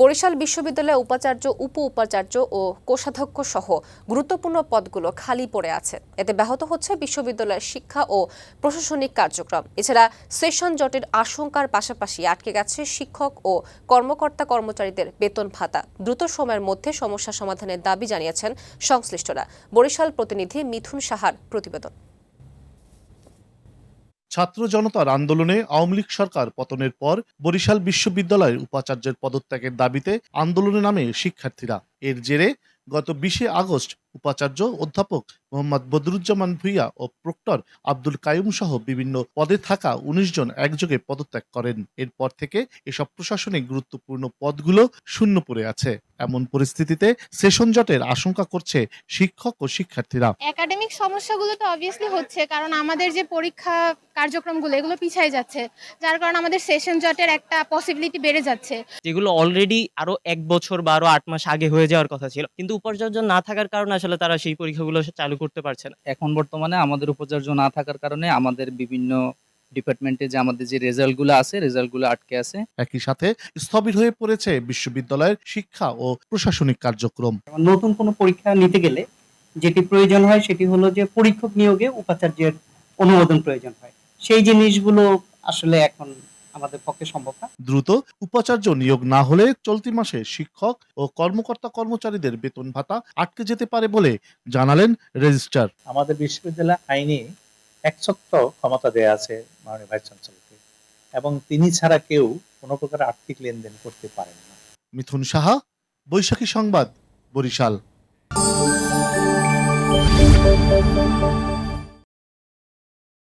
বরিশাল বিশ্ববিদ্যালয়ে উপাচার্য উপ উপাচার্য ও কোষাধ্যক্ষ সহ গুরুত্বপূর্ণ পদগুলো খালি পড়ে আছে। এতে ব্যাহত হচ্ছে বিশ্ববিদ্যালয়ের শিক্ষা ও প্রশাসনিক কার্যক্রম। এছাড়া সেশন জটের আশঙ্কার পাশাপাশি আটকে গেছে শিক্ষক ও কর্মকর্তা কর্মচারীদের বেতন ভাতা। দ্রুত সময়ের মধ্যে সমস্যা সমাধানের দাবি জানিয়েছেন সংশ্লিষ্টরা। বরিশাল প্রতিনিধি মিথুন সাহার প্রতিবেদন। ছাত্র জনতার আন্দোলনে আওয়ামী লীগ সরকার পতনের পর বরিশাল বিশ্ববিদ্যালয়ের উপাচার্যের পদত্যাগের দাবিতে আন্দোলনে নামে শিক্ষার্থীরা। এর জেরে গত বিশে আগস্ট উপাচার্য অধ্যাপক মোহাম্মদ বদরুজ্জামান ভুইয়া ও প্রক্টর আব্দুল কায়ুম সহ বিভিন্ন পদে থাকা উনিশ জন একযোগে পদত্যাগ করেন। এরপর থেকে এসব প্রশাসনিক গুরুত্বপূর্ণ পদগুলো শূন্য পড়ে আছে। এমন পরিস্থিতিতে সেশন জটের আশঙ্কা করছে শিক্ষক ও শিক্ষার্থীরা। একাডেমিক সমস্যাগুলো তো অবভিয়াসলি হচ্ছে কারণ আমাদের যে পরীক্ষা কার্যক্রমগুলো এগুলো পিছিয়ে যাচ্ছে যার কারণে আমাদের সেশন জটের একটা পসিবিলিটি বেড়ে যাচ্ছে। যেগুলো অলরেডি আরও এক বছর বা আরও আট মাস আগে হয়ে যাওয়ার কথা ছিল কিন্তু উপাচার্য না থাকার কারণে আসলে তারা সেই পরীক্ষাগুলো চালু করতে পারছে না। এখন বর্তমানে আমাদের উপাচার্য না থাকার কারণে আমাদের বিভিন্ন ডিপার্টমেন্টে যে আমাদের যে রেজাল্টগুলো আছে রেজাল্টগুলো আটকে আছে। একই সাথে স্থবির হয়ে পড়েছে বিশ্ববিদ্যালয়ের শিক্ষা ও প্রশাসনিক কার্যক্রম। নতুন কোনো পরীক্ষা নিতে গেলে যেটি প্রয়োজন হয় সেটি হলো যে পরীক্ষক নিয়োগে উপাচার্যের অনুমোদন প্রয়োজন হয়। সেই জিনিসগুলো আসলে এখন আমাদের পক্ষে সম্ভব না। দ্রুত উপাচার্য নিয়োগ না হলে চলতি মাসে শিক্ষক ও কর্মকর্তা কর্মচারীদের বেতন ভাতা আটকে যেতে পারে বলে জানালেন রেজিস্ট্রার। আমাদের বিশ্ববিদ্যালয় আইনে একসত্ব ক্ষমতা দেয়া আছে মাননীয় ভাইস চ্যান্সেলরকে এবং তিনি ছাড়া কেউ কোনো প্রকার আর্থিক লেনদেন করতে পারেন না। মিথুন সাহা বৈশাখী সংবাদ বরিশাল।